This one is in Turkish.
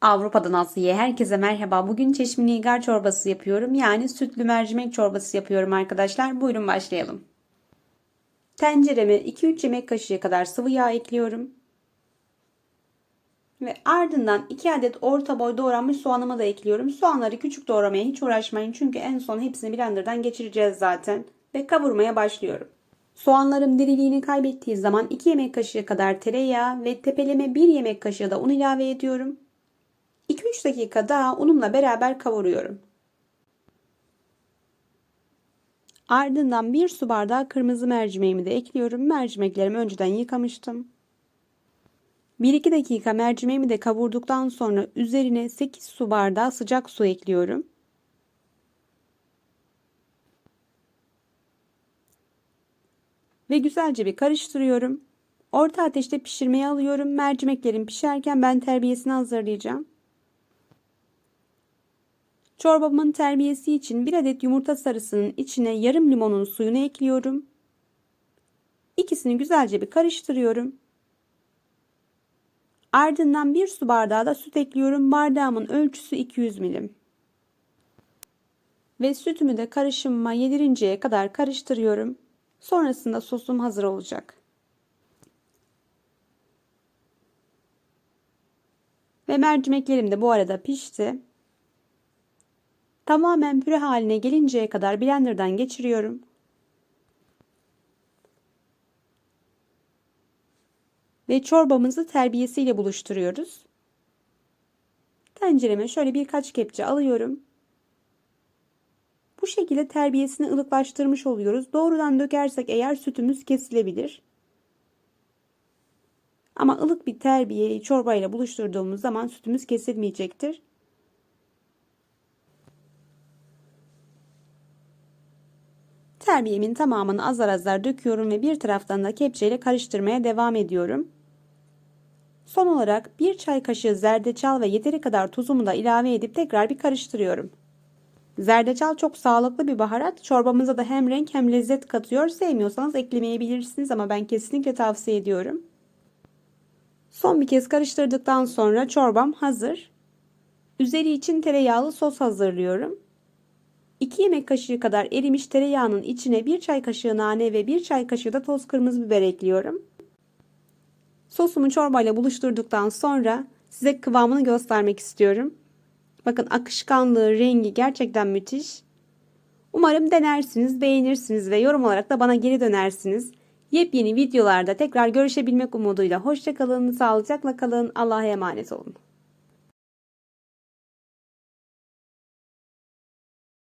Avrupa'dan Asya'ya herkese merhaba. Bugün çeşme nigar çorbası yapıyorum. Yani sütlü mercimek çorbası yapıyorum arkadaşlar. Buyurun başlayalım. Tencereme 2-3 yemek kaşığı kadar sıvı yağ ekliyorum. Ve ardından 2 adet orta boy doğranmış soğanımı da ekliyorum. Soğanları küçük doğramaya hiç uğraşmayın. Çünkü en son hepsini blenderdan geçireceğiz zaten. Ve kavurmaya başlıyorum. Soğanlarım diriliğini kaybettiği zaman 2 yemek kaşığı kadar tereyağı ve tepeleme 1 yemek kaşığı da un ilave ediyorum. 2-3 dakika daha unumla beraber kavuruyorum. Ardından 1 su bardağı kırmızı mercimeğimi de ekliyorum. Mercimeklerimi önceden yıkamıştım. 1-2 dakika mercimeğimi de kavurduktan sonra üzerine 8 su bardağı sıcak su ekliyorum. Ve güzelce bir karıştırıyorum. Orta ateşte pişirmeye alıyorum. Mercimeklerim pişerken ben terbiyesini hazırlayacağım. Çorbamın terbiyesi için bir adet yumurta sarısının içine yarım limonun suyunu ekliyorum. İkisini güzelce bir karıştırıyorum. Ardından bir su bardağı da süt ekliyorum. Bardağımın ölçüsü 200 milim. Ve sütümü de karışımıma yedirinceye kadar karıştırıyorum. Sonrasında sosum hazır olacak. Ve mercimeklerim de bu arada pişti. Tamamen püre haline gelinceye kadar blenderdan geçiriyorum. Ve çorbamızı terbiyesiyle buluşturuyoruz. Tencereme şöyle birkaç kepçe alıyorum. Bu şekilde terbiyesini ılıklaştırmış oluyoruz. Doğrudan dökersek eğer sütümüz kesilebilir. Ama ılık bir terbiyeyi çorbayla buluşturduğumuz zaman sütümüz kesilmeyecektir. Terbiyemin tamamını azar azar döküyorum ve bir taraftan da kepçeyle karıştırmaya devam ediyorum. Son olarak bir çay kaşığı zerdeçal ve yeteri kadar tuzumu da ilave edip tekrar bir karıştırıyorum. Zerdeçal çok sağlıklı bir baharat. Çorbamıza da hem renk hem lezzet katıyor. Sevmiyorsanız eklemeyebilirsiniz ama ben kesinlikle tavsiye ediyorum. Son bir kez karıştırdıktan sonra çorbam hazır. Üzeri için tereyağlı sos hazırlıyorum. 2 yemek kaşığı kadar erimiş tereyağının içine 1 çay kaşığı nane ve 1 çay kaşığı da toz kırmızı biber ekliyorum. Sosumu çorbayla buluşturduktan sonra size kıvamını göstermek istiyorum. Bakın akışkanlığı, rengi gerçekten müthiş. Umarım denersiniz, beğenirsiniz ve yorum olarak da bana geri dönersiniz. Yepyeni videolarda tekrar görüşebilmek umuduyla hoşçakalın, sağlıcakla kalın, Allah'a emanet olun.